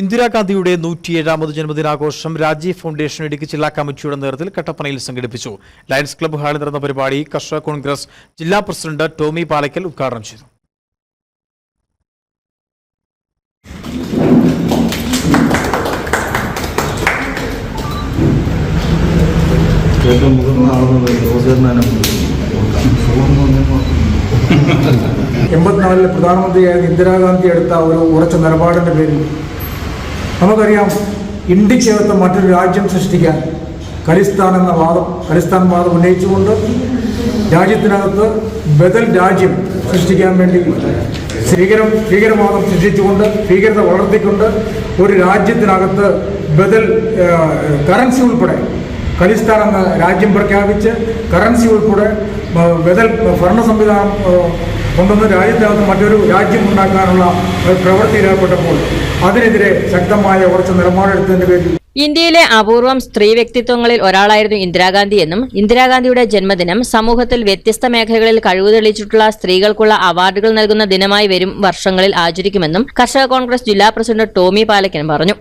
ഇന്ദിരാഗാന്ധിയുടെ നൂറ്റിയേഴാമത് ജന്മദിനാഘോഷം രാജീവ് ഫൗണ്ടേഷൻ ഇടുക്കി ജില്ലാ കമ്മിറ്റിയുടെ നേതൃത്വത്തിൽ കട്ടപ്പനയിൽ സംഘടിപ്പിച്ചു. ലയൺസ് ക്ലബ്ബ് ഹാളിൽ നടന്ന പരിപാടി കർഷക കോൺഗ്രസ് ജില്ലാ പ്രസിഡന്റ് ടോമി പാലയ്ക്കൽ ഉദ്ഘാടനം ചെയ്തു. ഏറ്റവും എൺപത്തിനാലിൽ പ്രധാനമന്ത്രിയായ ഇന്ദിരാഗാന്ധി എടുത്ത ഒരു ഉറച്ച നിലപാടിന്റെ പേരിൽ നമുക്കറിയാം ഇന്ത്യക്കകത്ത് മറ്റൊരു രാജ്യം സൃഷ്ടിക്കാൻ ഖലിസ്ഥാൻ എന്ന വാദം ഖലിസ്ഥാൻ വാദം ഉന്നയിച്ചുകൊണ്ട് രാജ്യത്തിനകത്ത് ബദൽ രാജ്യം സൃഷ്ടിക്കാൻ വേണ്ടി ഭീകരം ഭീകരവാദം സൃഷ്ടിച്ചുകൊണ്ട് ഭീകരത വളർത്തിക്കൊണ്ട് ഒരു രാജ്യത്തിനകത്ത് ബദൽ കറൻസി ഉൾപ്പെടെ ഖലിസ്ഥാൻ എന്ന രാജ്യം പ്രഖ്യാപിച്ച് കറൻസി ഉൾപ്പെടെ ബദൽ ഭരണ സംവിധാനം കൊണ്ടുവന്ന് രാജ്യത്തിനകത്ത് മറ്റൊരു രാജ്യം ഉണ്ടാക്കാനുള്ള ഏർപ്പെട്ടപ്പോൾ അതിനെതിരെ ശക്തമായ ഉറച്ച നിലപാടെടുത്തതിന്റെ പേരിൽ ഇന്ത്യയിലെ അപൂർവം സ്ത്രീ വ്യക്തിത്വങ്ങളിൽ ഒരാളായിരുന്നു ഇന്ദിരാഗാന്ധി എന്നും ഇന്ദിരാഗാന്ധിയുടെ ജന്മദിനം സമൂഹത്തിൽ വ്യത്യസ്ത മേഖലകളിൽ കഴിവ് തെളിയിച്ചിട്ടുള്ള സ്ത്രീകൾക്കുള്ള അവാർഡുകൾ നൽകുന്ന ദിനമായി വരും വർഷങ്ങളിൽ ആചരിക്കുമെന്നും കർഷക കോൺഗ്രസ് ജില്ലാ പ്രസിഡന്റ് ടോമി പാലക്കൻ പറഞ്ഞു.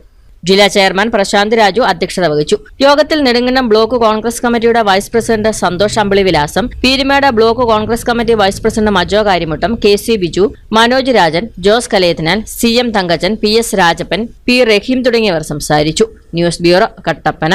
ജില്ലാ ചെയർമാൻ പ്രശാന്ത് രാജു അധ്യക്ഷത വഹിച്ചു. യോഗത്തിൽ നെടുങ്കണ്ടം ബ്ലോക്ക് കോൺഗ്രസ് കമ്മിറ്റിയുടെ വൈസ് പ്രസിഡന്റ് സന്തോഷ് അമ്പിളി വിലാസം Peerumade block congress committee vice president Majo Karyamuttam K C Biju Manoj Rajan Jose കലേതനാൻ C M Thankachan P S Rajappan P Raheem തുടങ്ങിയവർ സംസാരിച്ചു. News bureau Kattappana.